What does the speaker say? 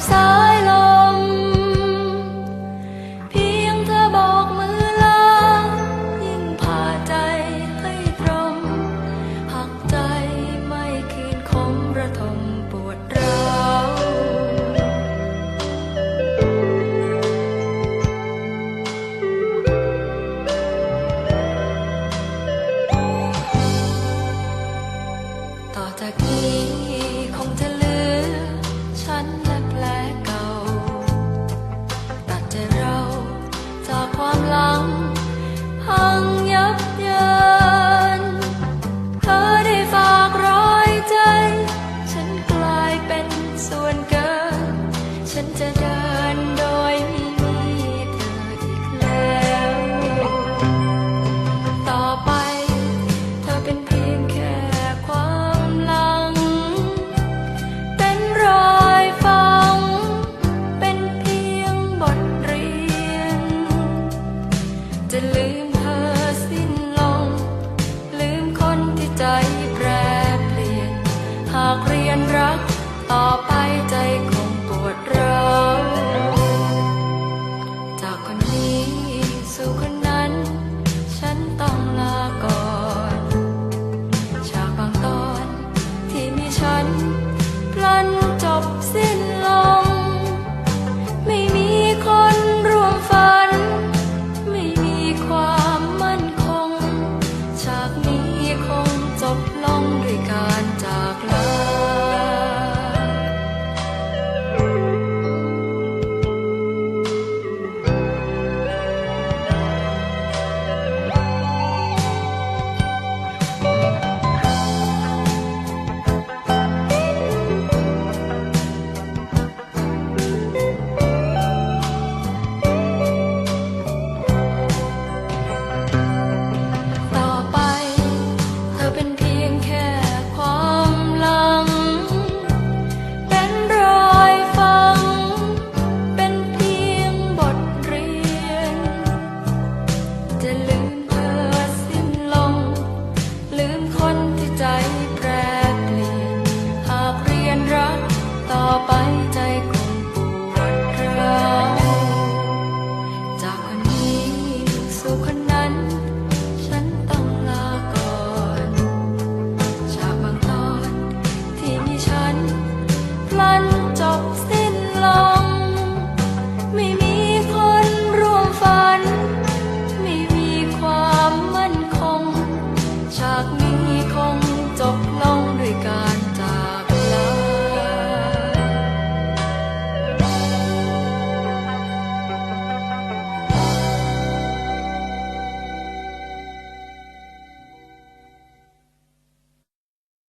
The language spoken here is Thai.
sorry แต่ดใจเราจากความหลังพังยับเยินเธอได้ฝากรอยใจ ฉันกลายเป็นส่วนเกิน ฉันจะได้ากเรียนรักตอบ